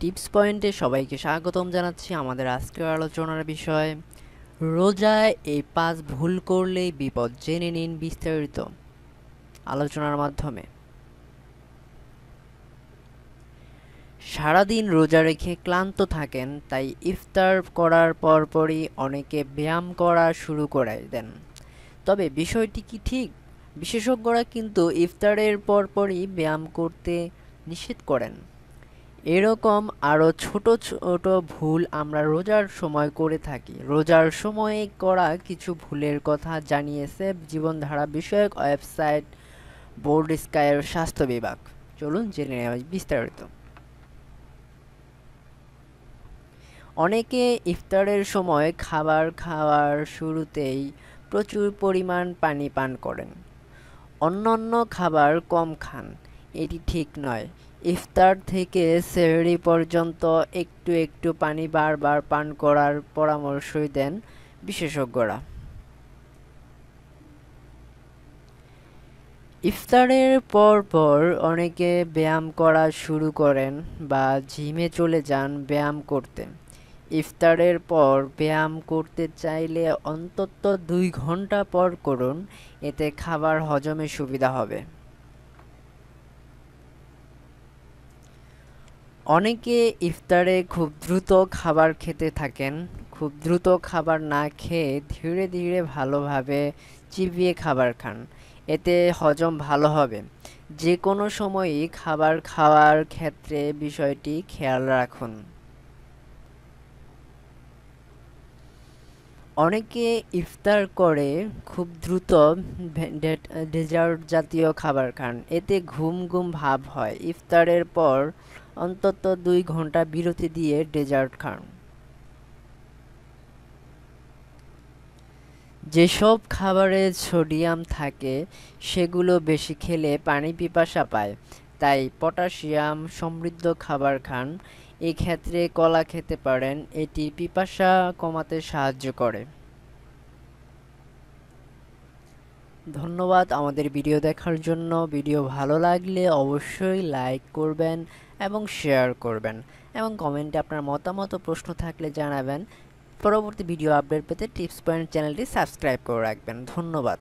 Tips পয়েন্টে সবাইকে স্বাগতম জানাচ্ছি আমাদের আজকের আলোচনার বিষয় রোজায় এই পাঁচ ভুল করলেই বিপদ জেনে নিন বিস্তারিত আলোচনার মাধ্যমে। সারাদিন রোজা রেখে ক্লান্ত থাকেন, তাই ইফতার করার পরপরই অনেকে ব্যায়াম করা শুরু করে দেন। তবে বিষয়টি কি ঠিক? বিশেষজ্ঞরা কিন্তু ইফতারের পরপরই ব্যায়াম করতে নিষেধ করেন। এরকম আরও ছোট ছোট ভুল আমরা রোজার সময় করে থাকি। রোজার সময়ে করা কিছু ভুলের কথা জানিয়েছে জীবনধারা বিষয়ক ওয়েবসাইট বোর্ড স্কাইয়ের স্বাস্থ্য বিভাগ। চলুন জেনে নেওয়া বিস্তারিত। অনেকে ইফতারের সময় খাবার খাওয়ার শুরুতেই প্রচুর পরিমাণ পানি পান করেন। অন্যান্য খাবার কম খান। এটি ঠিক নয়। ইফতার থেকে সেহরি পর্যন্ত একটু একটু পানি বারবার পান করার পরামর্শই দেন বিশেষজ্ঞরা। ইফতারের পর পর অনেকে ব্যায়াম করা শুরু করেন বা জিমে চলে যান ব্যায়াম করতে। ইফতারের পর ব্যায়াম করতে চাইলে অন্তত দুই ঘণ্টা পর করুন, এতে খাবার হজমে সুবিধা হবে। অনেকে ইফতারে খুব দ্রুত খাবার খেতে থাকেন, খুব দ্রুত খাবার না খেয়ে ধীরে ধীরে ভালোভাবে চিবিয়ে খাবার খান। এতে হজম ভালো হবে। যে কোনো সময়ই খাবার খাওয়ার ক্ষেত্রে বিষয়টি খেয়াল রাখুন। অনেকে ইফতার করে খুব দ্রুত ডেজার্ট জাতীয় খাবার খান। এতে ঘুম ঘুম ভাব হয়। ইফতারের পর অন্তত দুই ঘণ্টা বিরতি দিয়ে ডেজার্ট খান। যেসব খাবারে সোডিয়াম থাকে, সেগুলো বেশি খেলে পানি পিপাসা পায়, তাই পটাশিয়াম সমৃদ্ধ খাবার খান। এক্ষেত্রে কলা খেতে পারেন, এটি পিপাসা কমাতে সাহায্য করে। ধন্যবাদ আমাদের ভিডিও দেখার জন্য। ভিডিও ভালো লাগলে অবশ্যই লাইক করবেন এবং শেয়ার করবেন এবং কমেন্টে আপনার মতামত ও প্রশ্ন থাকলে জানাবেন। পরবর্তী ভিডিও আপডেট পেতে টিপস পয়েন্ট চ্যানেলটি সাবস্ক্রাইব করে রাখবেন। ধন্যবাদ।